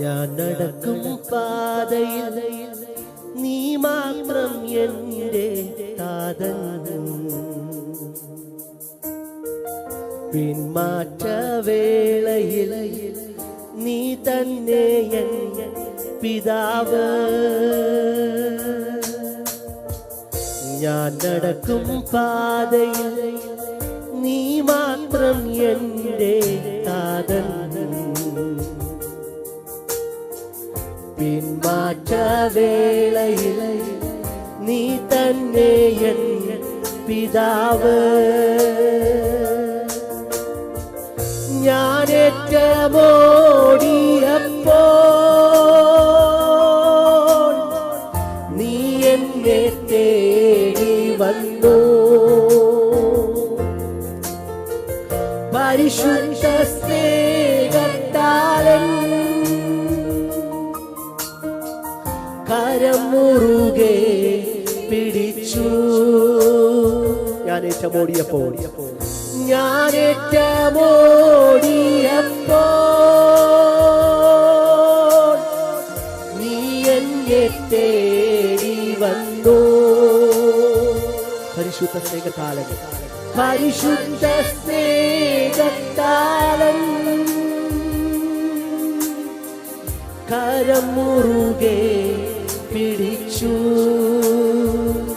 ഞാൻ നടക്കും പാതയിൽ നീ മാത്രം എന്റെ പിന്മാറ്റ വേളയിൽ നീ തന്നെ എൻ പിതാവ്. ഞാൻ നടക്കും പാതയിൽ നീ മാത്രം എന്റെ താതൻ. പിന്മാറ്റ നീ തന്നെ എൻ പിതാവ്. ഞാൻ ഏറ്റമോടിയപ്പോൾ ഞാൻ ഏറ്റമോടിയപ്പോ നീ എന്നെ തേടി വന്നു. പരിശുദ്ധ സ്നേഹത്താലൻ പരിശുദ്ധ സ്നേഹത്താലൻ കരം മുറുകെ പിടിച്ചു.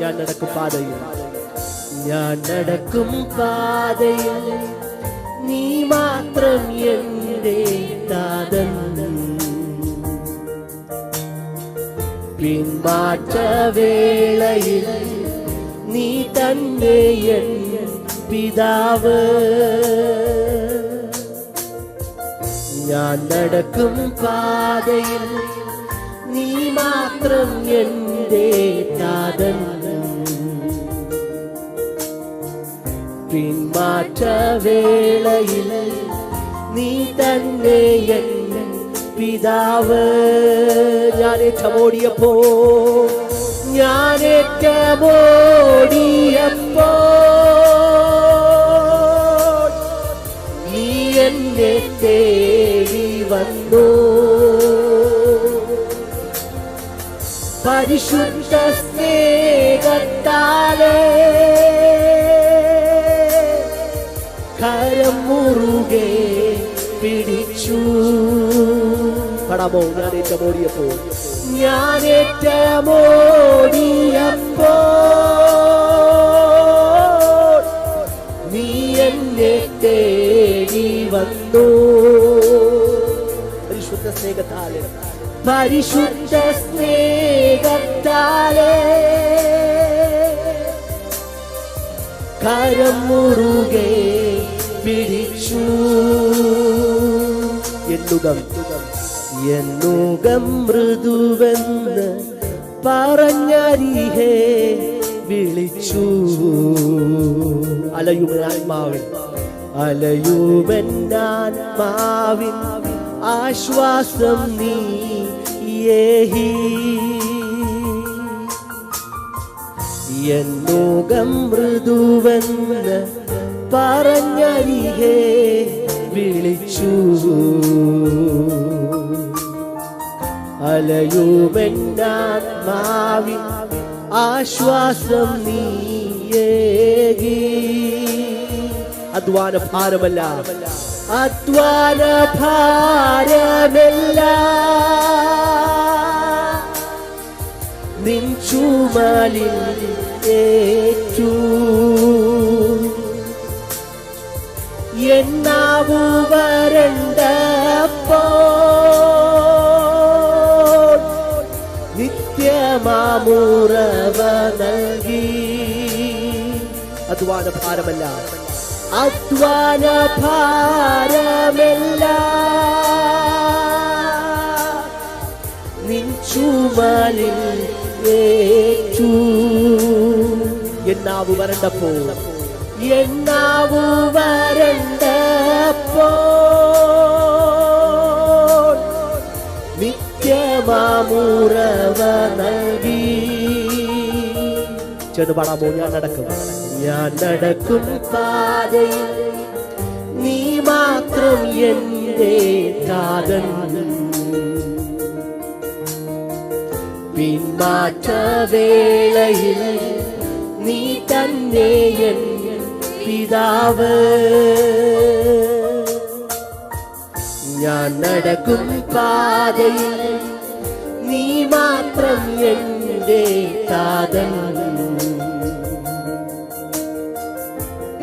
ഞാൻ നടക്കും പാതയിൽ. ഞാൻ നടക്കും പാതയിൽ നീ മാത്രം എന്റെ താതൻ പിന്മാറ്റ വേളയിൽ നീ തന്നെ എൻ പിതാവ്. ഞാൻ നടക്കും പാതയിൽ നീ മാത്രം എന്റെ താതൻ പിന്മാറ്റ വേളയിൽ നീ തന്നെ എന്നെ പിതാവ്. ഞാനേറ്റമോടിയപ്പോ ഞാനേറ്റമോടിയപ്പോ നീ എന്നെ തേടി വന്നു. പരിശുദ്ധ സ്നേഹത്താലേ പിടിച്ചു. പടാമോ ഞാൻ ഏറ്റമോടിയപ്പോ ഞാൻ ഏറ്റമോടിയപ്പോ നീ എന്നെ തേടി വന്നു. പരിശുദ്ധ സ്നേഹത്താലെ. പരിശുദ്ധ സ്നേഹത്താലെ. കരം മുറുകെ പിടിച്ചു എന്നുകം എന്നുകം മൃദുവെന്ന് പറഞ്ഞരിഹേ വിളിച്ചു. അലയുമനാത്മാവിൻ അലയുമെന്നാത്മാവിൻ ആശ്വാസം നീ ഏഹി. എന്നുകം മൃദുവെന്ന് പറഞ്ഞരികെ വിളിച്ചു. അലയുമെന്നാത്മാവിൻ ആശ്വാസം നീയേകി. അധ്വാന ഭാരമല്ല അധ്വാന ഭാരമല്ല നിൻ ചുമലിൽ ഏറ്റു. എന്നാവു വരണ്ടപ്പോ നിത്യമാമുറവ നൽകി അധ്വാന ഭാരമല്ല അധ്വാന ഭാരമല്ല നിൻചുമലിൽ ഏറ്റു. എന്നാവു വരണ്ടപ്പോ എന്നാവു വരണ്ടപ്പോ നിത്യമാമുറവ നൽകി. ചെന്ന് പാടാമോ ഞാൻ നടക്കും. ഞാൻ നടക്കും. പാതയിൽ നീ മാത്രം എന്റെ കാതൻ പിന്മാറ്റ വേളയിൽ നീ തന്നെ എൻ പിതാവ്. ഞാൻ നടക്കും പാതയിൽ. നീ മാത്രം എന്റെ താതൻ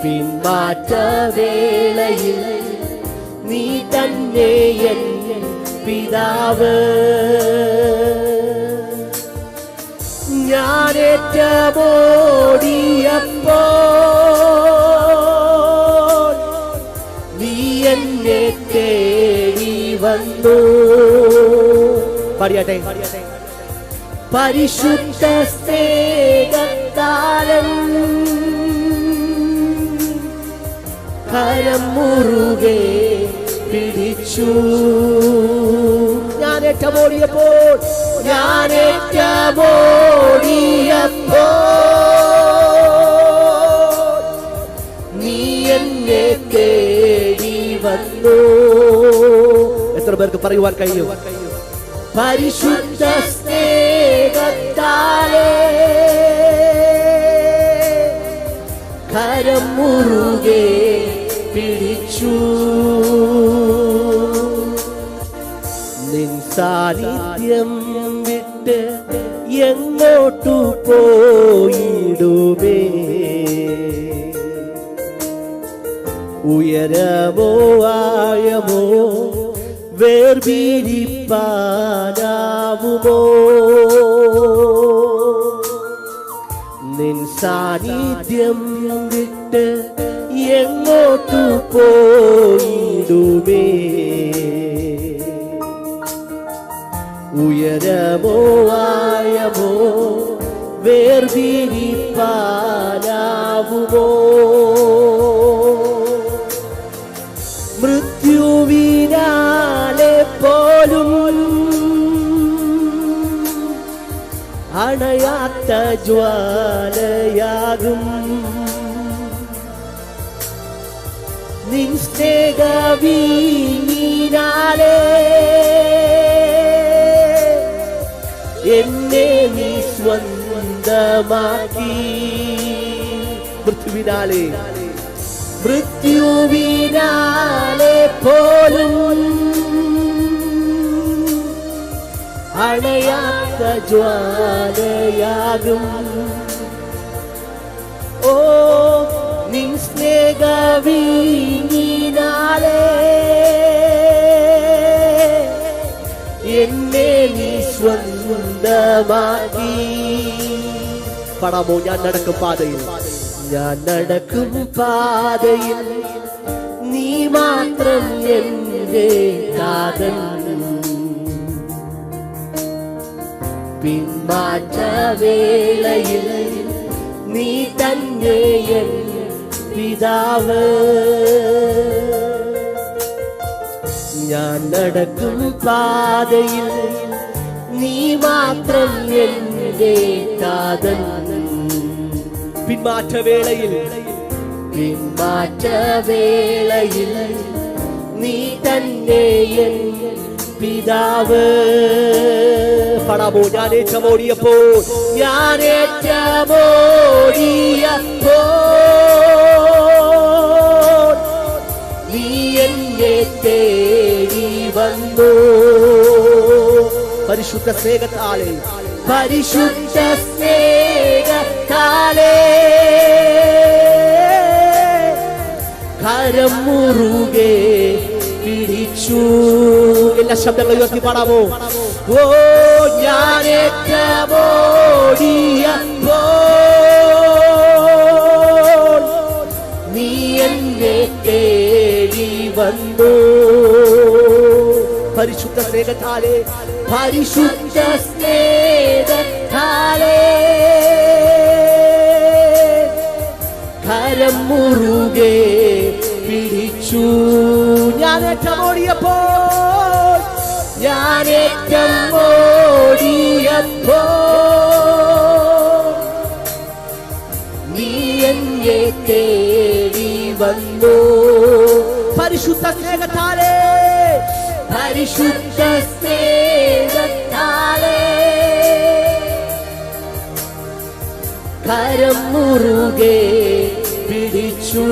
പിന്മാറ്റ വേളയിൽ നീ തന്നെ എൻ പിതാവ്. ഞാനേറ്റമോടിയപ്പോൾ വന്നു. പാടിയാട്ടെ. പരിശുദ്ധ സ്നേഹത്താലം കരം മുറുകെ പിടിച്ചു. ഞാൻ ഏറ്റമോടിയപ്പോൾ ഞാൻ ഏറ്റമോടിയപ്പോൾ പേർക്ക് പറയുവാൻ കഴിയും. പരിശുദ്ധ സ്നേഹത്താലേ കരം മുറുകെ പിടിച്ചു. നിൻ വിട്ട് എങ്ങോട്ടു പോയിടുമേ? ഉയരമോ ആയമോ വേർപിരിപ്പാനാവുമോ? നിൻ സാന്നിധ്യം വിട്ട് എങ്ങോട്ടു പോയിടുമേ? ഉയരമോ ആയമോ വേർപിരിപ്പാനാവുമോ? അണയാത്ത ജ്വാലയാകും. നിൻ സ്നേഹവീനാലേ എന്നെ നീ സ്വന്തമാക്കി. മൃത്യുവിനാലേ മൃത്യുവിനാലെ പോലും അണയാത്ത ജ്വാലയാകും. ഓ നിൻ സ്നേഹവീനാലേ എന്നെ നീ സ്വന്തമാക്കി. പടാമോ ഞാൻ നടക്കും പാതയിൽ. ഞാൻ നടക്കും പാതയിൽ. നീ മാത്രം എന്റെ നാഥൻ പിന്മാറ്റ വേളയിൽ നീ തന്നെ എൻ പിതാവ്. ഞാൻ നടക്കും പാതയിൽ നീ മാത്രം എന്റെ കാതൽ പിന്മാറ്റ വേളയിൽ പിന്മാറ്റ വേളയിൽ നീ തന്നെ എൻ പിതാവ്. പടാമോ ഞാൻ ഏറ്റമോടിയപ്പോൾ ഞാൻ ഏറ്റമോടിയപ്പോ നീ എന്നെ തേടി വന്നു. പരിശുദ്ധ സ്നേഹത്താലെ പരിശുദ്ധ സ്നേഹത്താലേ കരം മുറുകെ പിടിച്ചു. എല്ലാ ശബ്ദങ്ങളും ഉയർത്തി പാടാമോ? ഓ ഞാൻ ഏറ്റമോടിയപ്പോൾ നീ എന്നെ തേടി വന്നു. പരിശുദ്ധ സ്നേഹത്താലേ പരിശുദ്ധ സ്നേഹത്താലേ. ഏറ്റമോടിയപ്പോൾ ഞാൻ ഏറ്റമോടിയപ്പോൾ നീ എന്നെ തേടി വന്നു. പരിശുദ്ധ സ്നേഹത്താലേ. പരിശുദ്ധ സ്നേഹത്താലേ. കരം മുറുകെ പിടിച്ചു.